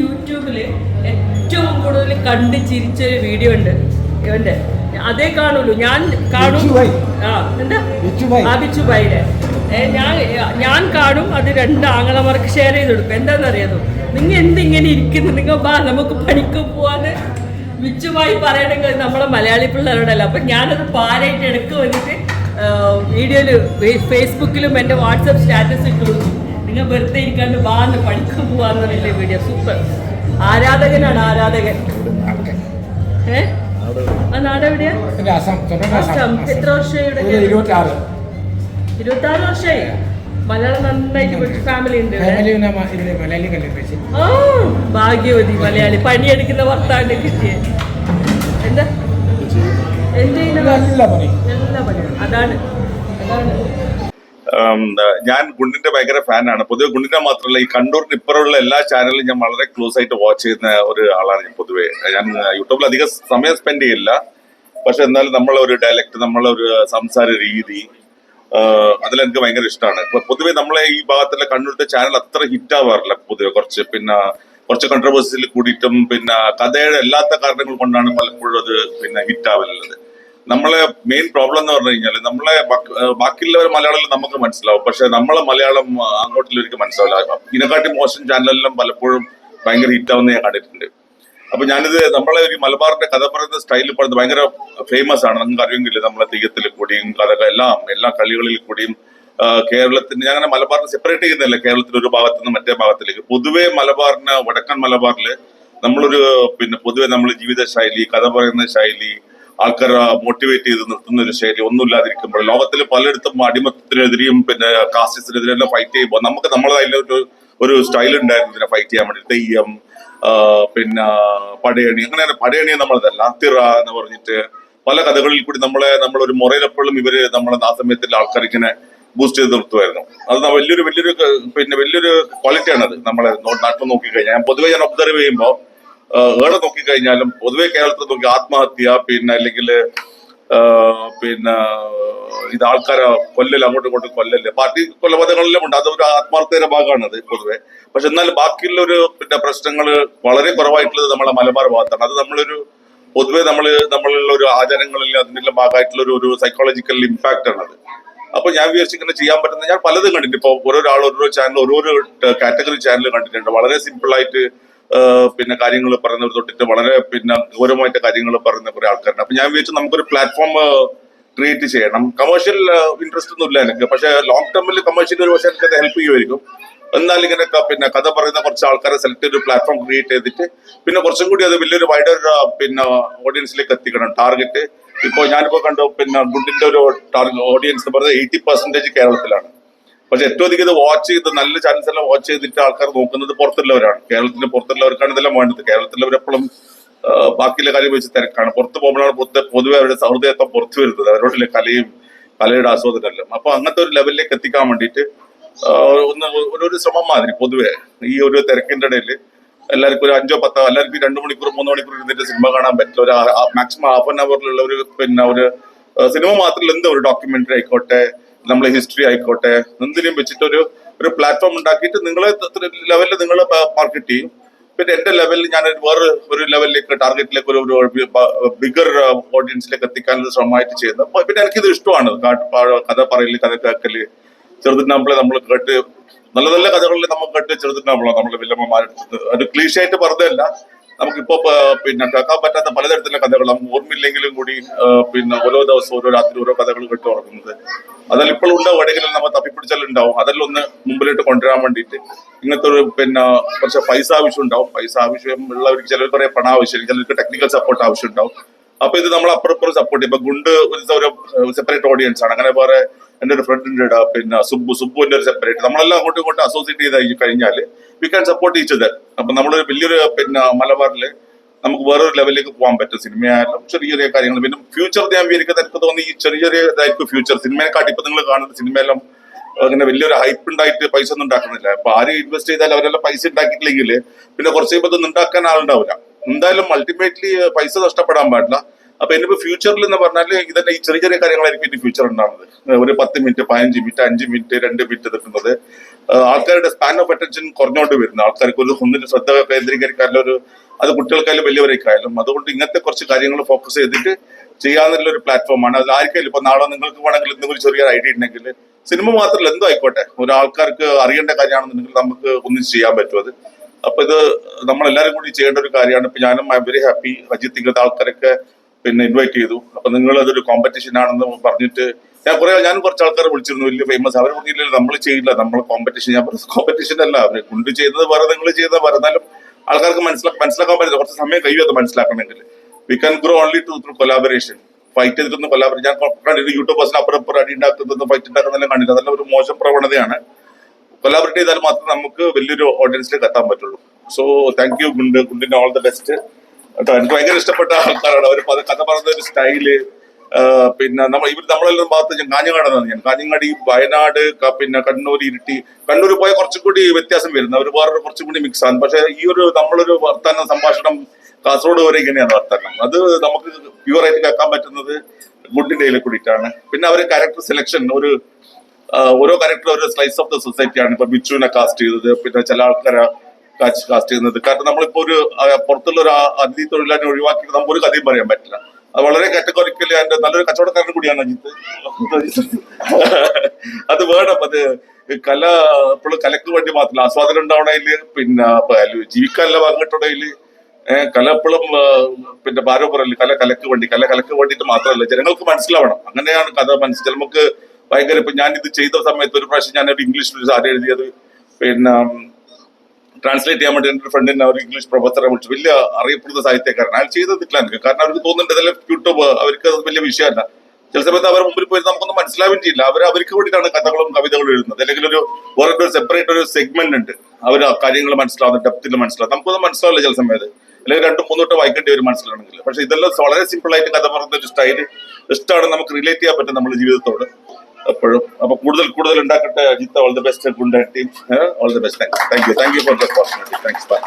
യൂട്യൂബിൽ ഏറ്റവും കൂടുതൽ കണ്ട് ചിരിച്ചൊരു വീഡിയോ ഉണ്ട്. ഇവന്റെ. അതേ കാണുള്ളൂ. ഞാൻ കാണും. ആ എന്താ. ആ ബിച്ചുബായിയുടെ. ഞാൻ ഞാൻ കാണും അത് രണ്ട് ആങ്ങളമാർക്ക് ഷെയർ ചെയ്ത് കൊടുക്കും. എന്താണെന്നറിയാമോ? നിങ്ങൾ എന്തിങ്ങനെ ഇരിക്കുന്നു? നിങ്ങൾ ബാ നമുക്ക് പണിക്ക് പോവാന്ന് ബിച്ചുമായി പറയണമെങ്കിൽ നമ്മളെ മലയാളി പിള്ളേരോടല്ല. അപ്പം ഞാനത് പാലായിട്ട് എടുക്കുക വന്നിട്ട് വീഡിയോയിൽ ഫേസ്ബുക്കിലും എന്റെ വാട്സപ്പ് സ്റ്റാറ്റസ് ഇട്ടു കൊടുക്കും. നിങ്ങൾ വെറുതെ ഇരിക്കാണ്ട് വാന്ന് പണിക്ക് പോവാന്ന് വലിയ വീഡിയോ. സൂപ്പർ. ആരാധകനാണ് ആരാധകൻ? ഏഹ് അസം. അസം. എത്ര വർഷമായി ഇവിടെ ഒരു ഇരുപത്തി ആറ് വർഷമായി? മലയാളം നന്നായിട്ട് പഠിച്ച ഫാമിലി ഉണ്ട് പിന്നെ കഴിച്ച് ഭാഗ്യവതി മലയാളി. പണിയെടുക്കുന്ന ഭർത്താവിന്റെ കിട്ടിയ എന്താ? എന്റെ നല്ല പണി. അതാണ്. അതാണ്. ഞാൻ ഗുണ്ടിന്റെ ഭയങ്കര ഫാനാണ്. പൊതുവെ ഗുണ്ടിന്റെ മാത്രമല്ല ഈ കണ്ണൂരിന് ഇപ്പുറമുള്ള എല്ലാ ചാനലും ഞാൻ വളരെ ക്ലോസ് ആയിട്ട് വാച്ച് ചെയ്യുന്ന ഒരു ആളാണ് ഞാൻ പൊതുവേ. ഞാൻ യൂട്യൂബിൽ അധികം സമയം സ്പെൻഡ് ചെയ്യില്ല. പക്ഷെ എന്നാലും നമ്മളെ ഒരു ഡയലക്ട് നമ്മളെ ഒരു സംസാര രീതി അതിലെനിക്ക് ഭയങ്കര ഇഷ്ടമാണ്. പൊതുവെ നമ്മളെ ഈ ഭാഗത്തുള്ള കണ്ണൂരത്തെ ചാനൽ അത്ര ഹിറ്റ് ആവാറില്ല പൊതുവെ. കുറച്ച് പിന്നെ കുറച്ച് കൺട്രവേഴ്സിൽ കൂടിയിട്ടും പിന്നെ കഥയുടെ അല്ലാത്ത കാരണങ്ങൾ കൊണ്ടാണ് പലപ്പോഴും അത് പിന്നെ ഹിറ്റ് ആവലുള്ളത്. നമ്മളെ മെയിൻ പ്രോബ്ലം എന്ന് പറഞ്ഞു കഴിഞ്ഞാൽ നമ്മളെ ബാക്കിയുള്ളവർ മലയാളം നമുക്ക് മനസ്സിലാവും. പക്ഷെ നമ്മളെ മലയാളം അങ്ങോട്ടുള്ളവർക്ക് മനസ്സിലാവില്ല. ഇതിനെക്കാട്ടി മോശം ചാനലെല്ലാം പലപ്പോഴും ഭയങ്കര ഹിറ്റ് ആവുന്ന ഞാൻ കണ്ടിട്ടുണ്ട്. അപ്പൊ ഞാനിത് നമ്മളെ ഒരു മലബാറിന്റെ കഥ പറയുന്ന സ്റ്റൈലിൽ പറയുന്നത് ഭയങ്കര ഫേമസ് ആണ്. നിങ്ങൾക്ക് അറിയുമെങ്കിൽ നമ്മളെ തെയ്യത്തിൽ കൂടിയും കഥ എല്ലാം എല്ലാ കളികളിൽ കൂടിയും കേരളത്തിന് ഞാൻ അങ്ങനെ മലബാറിനെ സെപ്പറേറ്റ് ചെയ്യുന്നില്ല കേരളത്തിന്റെ ഒരു ഭാഗത്ത് നിന്ന് മറ്റേ ഭാഗത്തിലേക്ക്. പൊതുവേ മലബാറിന് വടക്കൻ മലബാറിൽ നമ്മളൊരു പിന്നെ പൊതുവെ നമ്മൾ ജീവിത ശൈലി കഥ പറയുന്ന ശൈലി ആൾക്കാരെ മോട്ടിവേറ്റ് ചെയ്ത് നിർത്തുന്ന ഒരു ശൈലി ഒന്നുമില്ലാതിരിക്കുമ്പോൾ ലോകത്തിൽ പലയിടത്തും അടിമത്തത്തിനെതിരെയും പിന്നെ കാസ്റ്റിസിനെതിരെ എല്ലാം ഫൈറ്റ് ചെയ്യുമ്പോൾ നമുക്ക് നമ്മളതായ ഒരു ഒരു സ്റ്റൈൽ ഉണ്ടായിരുന്നു ഇതിനെ ഫൈറ്റ് ചെയ്യാൻ വേണ്ടി. തെയ്യം പിന്നെ പടയണി. അങ്ങനെയാണ് പടയണി നമ്മളതല്ല തിറ എന്ന് പറഞ്ഞിട്ട് പല കഥകളിൽ കൂടി നമ്മളെ നമ്മളൊരു മുറയിലെപ്പോഴും ഇവർ നമ്മളെ ആ സമയത്തിൽ ആൾക്കാർ ഇങ്ങനെ ബൂസ്റ്റ് ചെയ്ത് നിർത്തുമായിരുന്നു. അത് വലിയൊരു വലിയൊരു പിന്നെ വലിയൊരു ക്വാളിറ്റിയാണ് അത് നമ്മളെ നാട്ടിൽ നോക്കിക്കഴിഞ്ഞാൽ. പൊതുവെ ഞാൻ ഒബ്സർവ് ചെയ്യുമ്പോൾ ഏടെ നോക്കിക്കഴിഞ്ഞാലും പൊതുവെ കേരളത്തിൽ നോക്കി ആത്മഹത്യ പിന്നെ അല്ലെങ്കിൽ പിന്നെ ഇത് ആൾക്കാരെ കൊല്ലൽ അങ്ങോട്ടും ഇങ്ങോട്ടും കൊല്ലല്. പാർട്ടി കൊലപാതകങ്ങളിലും ഉണ്ട്. അതൊരു ആത്മാർത്ഥയുടെ ഭാഗമാണ് അത് പൊതുവെ. പക്ഷെ എന്നാൽ ബാക്കിയുള്ള ഒരു പിന്നെ പ്രശ്നങ്ങൾ വളരെ കുറവായിട്ടുള്ളത് നമ്മളെ മലബാർ ഭാഗത്താണ്. അത് നമ്മളൊരു പൊതുവെ നമ്മൾ നമ്മളുള്ള ഒരു ആചാരങ്ങളിൽ അതിനുള്ള ഭാഗമായിട്ടുള്ള ഒരു സൈക്കോളജിക്കൽ ഇമ്പാക്റ്റ് ആണ് അത് അപ്പൊ ഞാൻ വിചാരിച്ചു ഇങ്ങനെ ചെയ്യാൻ പറ്റുന്ന ഞാൻ പലതും കണ്ടിട്ടുണ്ട്. ഇപ്പൊ ഓരോരാൾ ഓരോ ചാനൽ ഓരോരോ കാറ്റഗറി ചാനൽ കണ്ടിട്ടുണ്ട്. വളരെ സിമ്പിൾ ആയിട്ട് പിന്നെ കാര്യങ്ങൾ പറയുന്നവർ തൊട്ടിട്ട് വളരെ പിന്നെ ഗൗരവമായിട്ട് കാര്യങ്ങൾ പറയുന്ന കുറെ ആൾക്കാരുണ്ട്. അപ്പൊ ഞാൻ വിചാരിച്ചു നമുക്കൊരു പ്ലാറ്റ്ഫോം ക്രിയേറ്റ് ചെയ്യണം. കമേഴ്ഷ്യൽ ഇൻട്രസ്റ്റ് ഒന്നും ഇല്ല എനിക്ക്. പക്ഷെ ലോങ് ടേമിൽ കമേഴ്ഷ്യൽ ഒരു പക്ഷേ എനിക്ക് അത് ഹെൽപ്പ് ചെയ്യുമായിരിക്കും. എന്നാൽ ഇങ്ങനെ പിന്നെ കഥ പറയുന്ന കുറച്ച് ആൾക്കാരെ സെലക്ട് ചെയ്ത് പ്ലാറ്റ്ഫോം ക്രിയേറ്റ് ചെയ്തിട്ട് പിന്നെ കുറച്ചും കൂടി അത് വലിയൊരു വൈഡർ പിന്നെ ഓഡിയൻസിലേക്ക് എത്തിക്കണം. ടാർഗറ്റ് ഇപ്പോൾ ഞാനിപ്പോൾ കണ്ടു പിന്നെ ഗുഡിന്റെ ഒരു ഓഡിയൻസ് എന്ന് പറയുന്നത് എയ്റ്റി പെർസെന്റേജ് കേരളത്തിലാണ്. പക്ഷെ ഏറ്റവും അധികം ഇത് വാച്ച് ചെയ്ത് നല്ല ചാനൽസ് എല്ലാം വാച്ച് ചെയ്തിട്ട് ആൾക്കാർ നോക്കുന്നത് പുറത്തുള്ളവരാണ്. കേരളത്തിന്റെ പുറത്തുള്ളവർക്കാണ് ഇതെല്ലാം വേണ്ടത്. കേരളത്തിലുള്ളവരെപ്പോഴും ബാക്കിയുള്ള കാര്യം വെച്ച് തിരക്കാണ്. പുറത്ത് പോകുമ്പോഴാണ് പൊതുവെ അവരുടെ സൗഹൃദത്വം പുറത്തു വരുന്നത്. അവരോടുള്ള കലയും കലയുടെ ആസ്വാദനമെല്ലാം. അപ്പൊ അങ്ങനത്തെ ഒരു ലെവലിലേക്ക് എത്തിക്കാൻ വേണ്ടിയിട്ട് ഒന്ന് ഒരു ശ്രമം മാതിരി പൊതുവെ. ഈ ഒരു തിരക്കിന്റെ ഇടയിൽ എല്ലാവർക്കും ഒരു അഞ്ചോ പത്തോ എല്ലാവർക്കും രണ്ട് മണിക്കൂർ മൂന്ന് മണിക്കൂർ ഇരുന്നിട്ട് സിനിമ കാണാൻ പറ്റില്ല. ഒരു മാക്സിമം ഹാഫ് ആൻ അവറിലുള്ള ഒരു പിന്നെ ഒരു സിനിമ മാത്രമല്ല എന്ത് ഒരു ഡോക്യുമെന്ററി ആയിക്കോട്ടെ നമ്മളെ ഹിസ്റ്ററി ആയിക്കോട്ടെ എന്തിനും വെച്ചിട്ട് ഒരു ഒരു പ്ലാറ്റ്ഫോം ഉണ്ടാക്കിയിട്ട് നിങ്ങളെ ലെവലിൽ നിങ്ങൾ മാർക്കറ്റ് ചെയ്യും. പിന്നെ എന്റെ ലെവലിൽ ഞാൻ വേറെ ഒരു ലെവലിലേക്ക് ടാർഗറ്റിലേക്ക് ഒരു ഒരു ബിഗർ ഓഡിയൻസിലേക്ക് എത്തിക്കാനുള്ള ശ്രമമായിട്ട് ചെയ്യുന്നത്. പിന്നെ എനിക്കിത് ഇഷ്ടമാണ്. കഥ പറയൽ കഥ കേൾക്കൽ ചെറുതിനാമ്പിളെ നമ്മൾ കേട്ട് നല്ല നല്ല കഥകളിൽ നമ്മൾ കേട്ട് ചെറുതിനാമ്പിളോ നമ്മളെ വില്ലമ്മമാരെടുത്ത് ഒരു ക്ലീഷായിട്ട് പറഞ്ഞതല്ല. നമുക്കിപ്പോ പിന്നെ കേൾക്കാൻ പറ്റാത്ത പലതരത്തിലുള്ള കഥകൾ നമുക്ക് ഓർമ്മയില്ലെങ്കിലും കൂടി പിന്നെ ഓരോ ദിവസം ഓരോ രാത്രി ഓരോ കഥകൾ കേട്ട് ഉറങ്ങുന്നത്. അതെല്ലാം ഇപ്പോൾ ഉണ്ടാവും എവിടെയെങ്കിലും നമ്മൾ തപ്പിപ്പിടിച്ചാലുണ്ടാവും. അതെല്ലാം ഒന്ന് മുമ്പിലോട്ട് കൊണ്ടുവരാൻ വേണ്ടിയിട്ട്. ഇങ്ങനത്തെ ഒരു പിന്നെ കുറച്ച് പൈസ ആവശ്യം ഉണ്ടാവും പൈസ ആവശ്യം ഉള്ളവർക്ക് ചിലർക്ക് കുറെ പണം ആവശ്യമായിരിക്കും ചിലർക്ക് ടെക്നിക്കൽ സപ്പോർട്ട് ആവശ്യം ഉണ്ടാവും അപ്പൊ ഇത് നമ്മൾ അപ്പുറപ്പുറം സപ്പോർട്ട് ചെയ്യും. ഇപ്പൊ ഗുണ്ട് ഒരു സെപ്പറേറ്റ് ഓഡിയൻസ് ആണ്. അങ്ങനെ വേറെ എന്റെ ഒരു ഫ്രണ്ടിന്റെ പിന്നെ സുബു സുബുവിന്റെ ഒരു സെപ്പറേറ്റ് നമ്മളെല്ലാം അങ്ങോട്ടും ഇങ്ങോട്ടും അസോസിയേറ്റ് ചെയ്ത് കഴിഞ്ഞാൽ we can support each other അപ്പൊ നമ്മളൊരു വലിയൊരു പിന്നെ മലബാറിൽ നമുക്ക് വേറൊരു ലെവലിലേക്ക് പോകാൻ പറ്റും സിനിമയായാലും ചെറിയ ചെറിയ കാര്യങ്ങൾ. പിന്നെ ഫ്യൂച്ചർ ഞാൻ വിചാരിക്കുന്നത് എനിക്ക് തോന്നി ഈ ചെറിയ ചെറിയ ഇതായിരിക്കും ഫ്യൂച്ചർ സിനിമയെക്കാട്ടി ഇപ്പൊ നിങ്ങൾ കാണുന്ന സിനിമയെല്ലാം അങ്ങനെ വലിയൊരു ഹൈപ്പ് ഉണ്ടായിട്ട് പൈസ ഒന്നും ഉണ്ടാക്കുന്നില്ല. അപ്പൊ ആര് ഇൻവെസ്റ്റ് ചെയ്താൽ അവരെല്ലാം പൈസ ഉണ്ടാക്കിയിട്ടില്ലെങ്കിൽ പിന്നെ കുറച്ച് കഴിയുമ്പോൾ ഉണ്ടാക്കാൻ ആളുണ്ടാവില്ല. എന്തായാലും അൾട്ടിമേറ്റ്ലി പൈസ നഷ്ടപ്പെടാൻ പാടില്ല. അപ്പൊ ഇനിയിപ്പോ ഫ്യൂച്ചറിൽ എന്ന് പറഞ്ഞാൽ ഇതന്നെ ഈ ചെറിയ ചെറിയ കാര്യങ്ങളായിരിക്കും ഇനി ഫ്യൂച്ചർ ഉണ്ടാകുന്നത് ഒരു പത്ത് മിനിറ്റ് പതിനഞ്ച് മിനിറ്റ് അഞ്ച് മിനിറ്റ് രണ്ട് മിനിറ്റ് നിൽക്കുന്നത് ആൾക്കാരുടെ സ്പാൻ ഓഫ് അറ്റൻഷൻ കുറഞ്ഞുകൊണ്ട് വരുന്ന ആൾക്കാർക്ക് ഒരു ഒന്നിന് ശ്രദ്ധ കേന്ദ്രീകരിക്കാനുള്ള ഒരു അത് കുട്ടികൾക്കായാലും വലിയവരേക്കായാലും. അതുകൊണ്ട് ഇങ്ങനത്തെ കുറച്ച് കാര്യങ്ങൾ ഫോക്കസ് ചെയ്തിട്ട് ചെയ്യാന്നുള്ള ഒരു പ്ലാറ്റ്ഫോമാണ് അതിൽ ആർക്കായാലും ഇപ്പൊ നാളെ നിങ്ങൾക്ക് വേണമെങ്കിൽ എന്തെങ്കിലും ചെറിയൊരു ഐഡിയ ഉണ്ടെങ്കിൽ സിനിമ മാത്രമല്ല എന്തോ ആയിക്കോട്ടെ. ഒരു ആൾക്കാർക്ക് അറിയേണ്ട കാര്യമാണെന്നുണ്ടെങ്കിൽ നമുക്ക് ഒന്നും ചെയ്യാൻ പറ്റും അത്. അപ്പൊ ഇത് നമ്മളെല്ലാരും കൂടി ചെയ്യേണ്ട ഒരു കാര്യമാണ്. ഇപ്പൊ ഞാനും ഐ വെരി ഹാപ്പി അജിത്ത് ഇങ്ങനത്തെ ആൾക്കാരൊക്കെ പിന്നെ ഇൻവൈറ്റ് ചെയ്തു. അപ്പൊ നിങ്ങൾ അതൊരു കോമ്പറ്റീഷൻ ആണെന്ന് പറഞ്ഞിട്ട് ഞാൻ കുറെ ഞാൻ കുറച്ച് ആൾക്കാരെ വിളിച്ചിരുന്നു. വലിയ ഫേമസ് അവർ പറഞ്ഞില്ല നമ്മൾ ചെയ്യില്ല നമ്മൾ കോമ്പറ്റീഷൻ ഞാൻ പറഞ്ഞു കോമ്പറ്റീഷൻ അല്ല. അവർ കൊണ്ട് ചെയ്യുന്നത് വേറെ നിങ്ങൾ ചെയ്യുന്നത് വേറെ. എന്നാലും ആൾക്കാർക്ക് മനസ്സിലാക്കി മനസ്സിലാക്കാൻ പറ്റില്ല. കുറച്ച് സമയം കഴിയും അത് മനസ്സിലാക്കണമെങ്കിൽ. We can grow only to through collaboration fight ചെയ്തിട്ടൊന്നും collaboration ഞാൻ യൂട്യൂബേഴ്സിന് അപ്പുറം ഇപ്പുറം അടി ഉണ്ടാക്കുന്നതും ഫൈറ്റ് ഉണ്ടാക്കുന്നതെല്ലാം കണ്ടില്ല അതെല്ലാം ഒരു മോശം പ്രവണതയാണ്. കൊലാബറേറ്റ് ചെയ്താൽ മാത്രമേ നമുക്ക് വലിയൊരു ഓഡിയൻസിലേക്ക് എത്താൻ പറ്റുള്ളൂ. സോ താങ്ക് യു ഗുണ്ട്. ഗുണ്ടിന്റെ ഓൾ ദ ബെസ്റ്റ് എനിക്ക് ഭയങ്കര ഇഷ്ടപ്പെട്ട ആൾക്കാരാണ്. അവർ കഥ പറഞ്ഞ ഒരു സ്റ്റൈൽ പിന്നെ നമ്മൾ ഇവർ നമ്മളെല്ലാം ഭാഗത്ത് ഞാൻ കാഞ്ഞങ്ങാടാണ് ഞാൻ. കാഞ്ഞങ്ങാടി വയനാട് പിന്നെ കണ്ണൂർ ഇരുട്ടി കണ്ണൂർ പോയ കുറച്ചും കൂടി വ്യത്യാസം വരുന്നു. അവർ വേറൊരു കുറച്ചും കൂടി മിക്സ് ആണ്. പക്ഷെ ഈ ഒരു നമ്മളൊരു വർത്തമാന സംഭാഷണം കാസർഗോഡ് വരെ ഇങ്ങനെയാണ് വർത്തമാനം. അത് നമുക്ക് പ്യുവർ ആയിട്ട് കേൾക്കാൻ പറ്റുന്നത് കയ്യിൽ കൂടിയിട്ടാണ്. പിന്നെ അവർ ക്യാരക്ടർ സെലക്ഷൻ ഒരു ഓരോ ക്യാരക്ടർ ഓരോ സ്ലൈസ് ഓഫ് ദ സൊസൈറ്റി ആണ് ഇപ്പൊ ബിച്ചുവിനെ കാസ്റ്റ് ചെയ്തത് പിന്നെ ചില ആൾക്കാരെ കാസ്റ്റ് ചെയ്യുന്നത്. കാരണം നമ്മളിപ്പോ ഒരു പുറത്തുള്ള ഒരു അതിഥി തൊഴിലാളിനെ ഒഴിവാക്കി നമുക്ക് ഒരു കഥയും പറയാൻ പറ്റില്ല. അത് വളരെ കാറ്റഗോറിക്കലി അതിന്റെ നല്ലൊരു കച്ചവടക്കാരൻ കൂടിയാണ് അജിത്ത്. അത് വേണം. അത് കല ഇപ്പോൾ കലക്ക് വേണ്ടി മാത്രമല്ല ആസ്വാദനം ഉണ്ടാവണേൽ പിന്നെ ജീവിക്കാനുള്ള വാങ്ങിട്ടുണ്ടെങ്കിൽ കല എപ്പോഴും പിന്നെ ഭാരം കല കലക്ക് വേണ്ടി കല കലക്ക് വേണ്ടിയിട്ട് മാത്രമല്ല ജനങ്ങൾക്ക് മനസ്സിലാവണം. അങ്ങനെയാണ് കഥ മനസ്സിൽ നമുക്ക് ഭയങ്കര ഇപ്പൊ ഞാൻ ഇത് ചെയ്ത സമയത്ത് ഒരു പ്രാവശ്യം ഞാൻ ഒരു ഇംഗ്ലീഷിൽ ഒരു സാരി എഴുതിയത്. പിന്നെ ട്രാൻസ്ലേറ്റ് ചെയ്യാൻ വേണ്ടി എന്റെ ഫ്രണ്ടിനെ ഒരു ഇംഗ്ലീഷ് പ്രൊഫസറെ വിളിച്ചു. വലിയ അറിയപ്പെടുന്ന സാഹിത്യക്കാരൻ. അയാൾ ചെയ്തതില്ല എനിക്ക് കാരണം അവർക്ക് തോന്നുന്നുണ്ട് ഇതെല്ലാം യൂട്യൂബ് അവർക്ക് അത് വലിയ വിഷയമല്ല. ചില സമയത്ത് അവരുടെ മുമ്പിൽ പോയി നമുക്കൊന്നും മനസ്സിലാവുകയും ചെയ്യില്ല. അവർ അവർക്ക് വേണ്ടിയിട്ടാണ് കഥകളും കവിതകളും എഴുതുന്നത്. അല്ലെങ്കിൽ ഒരു വേറെ സെപ്പറേറ്റ് ഒരു സെഗ്മെന്റ് ഉണ്ട്. അവർ കാര്യങ്ങൾ മനസ്സിലാവുന്ന ഡെപ്തിൽ മനസ്സിലാവും നമുക്കൊന്നും മനസ്സിലാവില്ല ചില സമയത്ത്. അല്ലെങ്കിൽ രണ്ടും മൂന്നോട്ട് വായിക്കേണ്ടി വരും മനസ്സിലാണെങ്കിൽ പക്ഷെ ഇതെല്ലാം വളരെ സിമ്പിൾ ആയിട്ട് കഥ പറയുന്ന ഒരു സ്റ്റൈൽ ഇഷ്ടമാണ് നമുക്ക് റിലേറ്റ് ചെയ്യാൻ പറ്റും നമ്മുടെ ജീവിതത്തോട്. എപ്പോഴും അപ്പൊ കൂടുതൽ കൂടുതൽ ഉണ്ടാക്കട്ടെ. Ajith all the best good team all the best thank you thank you for the opportunity thanks bye